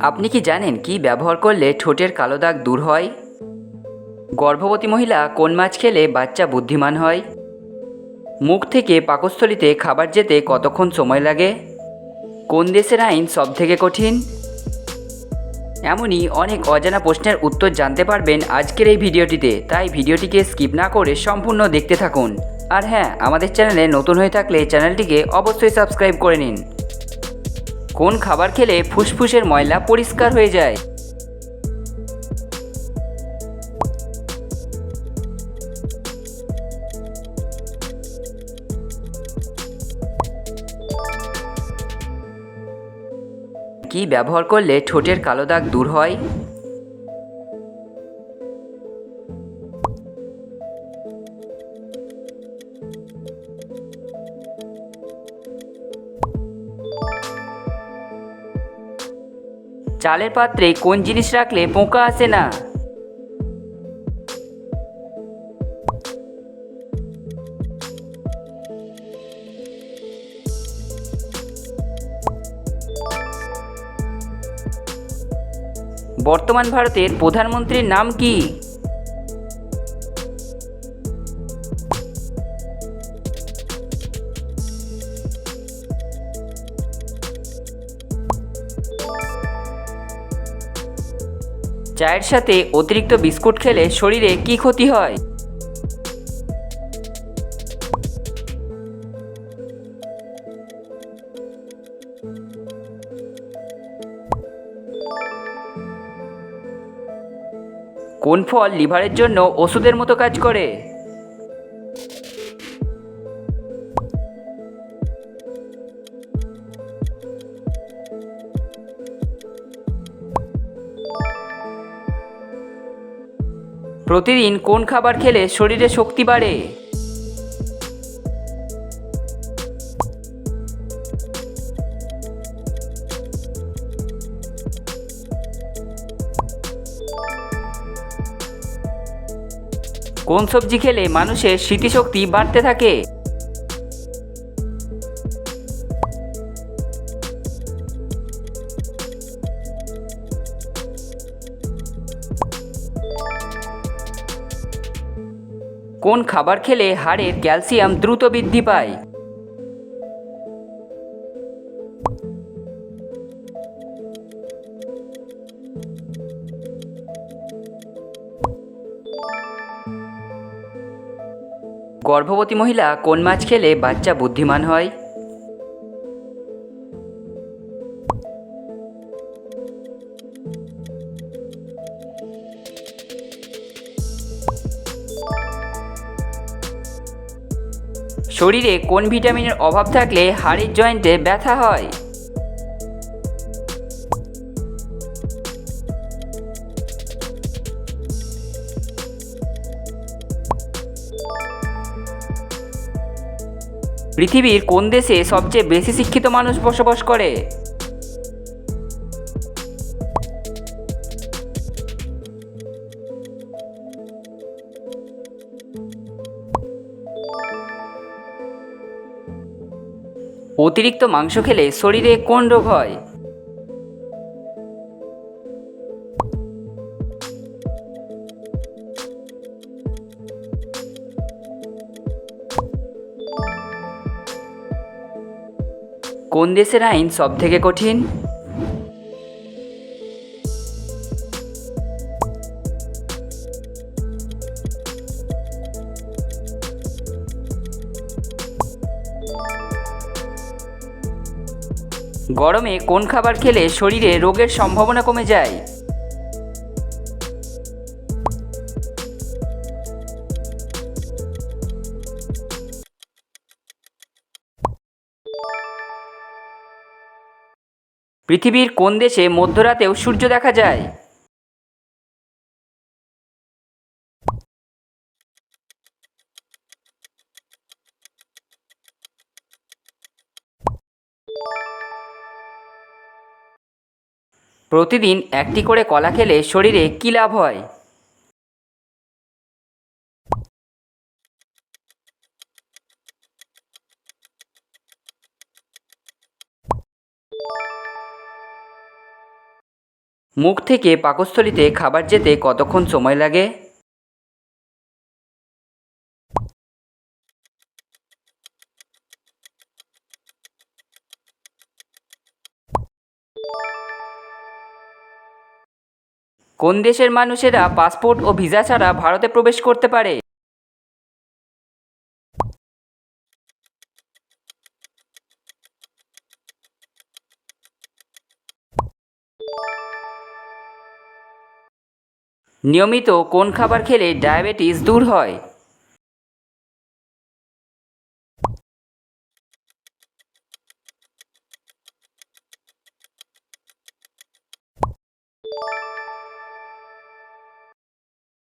আপনি কি জানেন কি ব্যবহার করলে ঠোঁটের কালো দাগ দূর হয়? গর্ভবতী মহিলা কোন মাছ খেলে বাচ্চা বুদ্ধিমান হয়? মুখ থেকে পাকস্থলিতে খাবার যেতে কতক্ষণ সময় লাগে? কোন দেশের আইন সবথেকে কঠিন? এমনই অনেক অজানা প্রশ্নের উত্তর জানতে পারবেন আজকের এই ভিডিওটিতে, তাই ভিডিওটিকে স্কিপ না করে সম্পূর্ণ দেখতে থাকুন। আর হ্যাঁ আমাদের চ্যানেলে নতুন হয়ে থাকলে চ্যানেলটিকে অবশ্যই সাবস্ক্রাইব করে নিন। কোন খাবার খেলে ফুসফুসের ময়লা পরিষ্কার হয়ে যায়? কি ব্যবহার করলে ঠোঁটের কালো দাগ দূর হয়? চালের পাত্রে কোন জিনিস রাখলে পোকা আসে না? বর্তমান ভারতের প্রধানমন্ত্রীর নাম কি? চায়ের সাথে অতিরিক্ত বিস্কুট খেলে শরীরে কি ক্ষতি হয়? কোন ফল লিভারের জন্য ওষুধের মতো কাজ করে? প্রতিদিন কোন খাবার খেলে শরীরে শক্তি বাড়ে? কোন সবজি খেলে মানুষের স্মৃতিশক্তি বাড়তে থাকে? কোন খাবার খেলে হাড়ের ক্যালসিয়াম দ্রুত বৃদ্ধি পায়? গর্ভবতী মহিলা কোন মাছ খেলে বাচ্চা বুদ্ধিমান হয়? শরীরে কোন ভিটামিনের অভাব থাকলে হাড়ের জয়েন্টে ব্যথা হয়? পৃথিবীর কোন দেশে সবচেয়ে বেশি শিক্ষিত মানুষ বসবাস করে? অতিরিক্ত মাংস খেলে শরীরে কোন রোগ হয়? কোন দেশের আইন সবথেকে কঠিন? গরমে কোন খাবার খেলে শরীরে রোগের সম্ভাবনা কমে যায়? পৃথিবীর কোন দেশে মধ্যরাতেও সূর্য দেখা যায়? প্রতিদিন একটি করে কলা খেলে শরীরে কী লাভ হয়? মুখ থেকে পাকস্থলিতে খাবার যেতে কতক্ষণ সময় লাগে? কোন দেশের মানুষেরা পাসপোর্ট ও ভিসা ছাড়া ভারতে প্রবেশ করতে পারে? নিয়মিত কোন খাবার খেলে ডায়াবেটিস দূর হয়?